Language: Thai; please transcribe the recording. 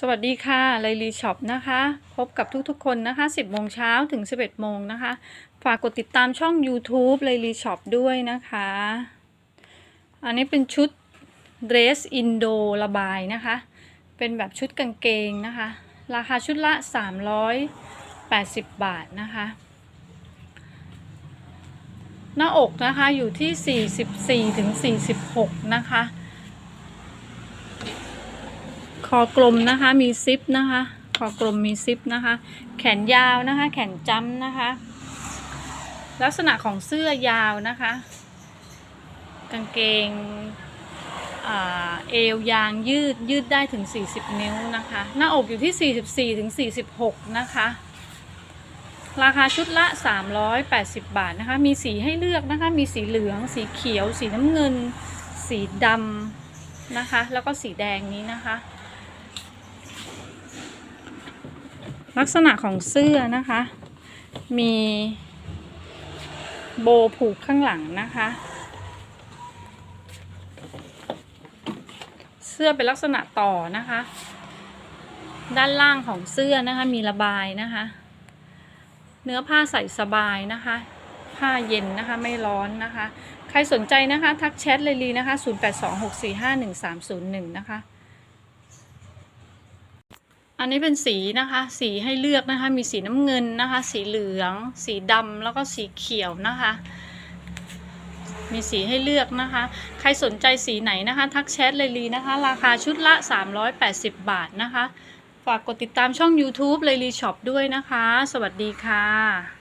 สวัสดีค่ะไลลีช็อปนะคะ พบกับทุกๆคนนะคะ 10โมงเช้าถึง 11โมงนะคะ ฝากกดติดตามช่อง YouTube ไลลีช็อปด้วยนะคะ อันนี้เป็นชุดเดรสอินโดระบายนะคะ เป็นแบบชุดกางเกงนะคะ ราคาชุดละ 380 บาทนะคะ หน้าอกนะคะอยู่ที่ 44ถึง46 นะคะ คอกลมนะคะมีซิปนะคะคอกลมมีซิปนะคะ แขนยาวนะคะ แขนจ้ำนะคะ ลักษณะของเสื้อยาวนะคะ กางเกงอเอวยางยืดยืดได้ถึง 40 นิ้วนะคะ หน้าอกอยู่ที่ 44ถึง46 นะคะ ราคาชุดละ 380 บาทนะคะ มีสีให้เลือกนะคะ มีสีเหลือง สีเขียว สีน้ำเงิน สีดำนะคะ แล้วก็สีแดงนี้นะคะ ลักษณะของเสื้อนะคะ มีโบผูกข้างหลังนะคะ เสื้อเป็นลักษณะต่อนะคะ ด้านล่างของเสื้อนะคะมีระบายนะคะ เนื้อผ้าใส่สบายนะคะ ผ้าเย็นนะคะไม่ร้อนนะคะ ใครสนใจนะคะ ทักแชทเลยลีนะคะ 0826451301 นะคะ อันนี้เป็นสีนะคะ สีให้เลือกนะคะ มีสีน้ำเงินนะคะ สีเหลือง สีดำแล้วก็สีเขียวนะคะ มีสีให้เลือกนะคะ ใครสนใจสีไหนนะคะ ทักแชทเลยลีนะคะ ราคาชุดละ 380 บาทนะคะ ฝากกดติดตามช่อง YouTube เลยลีช็อปด้วยนะคะ สวัสดีค่ะ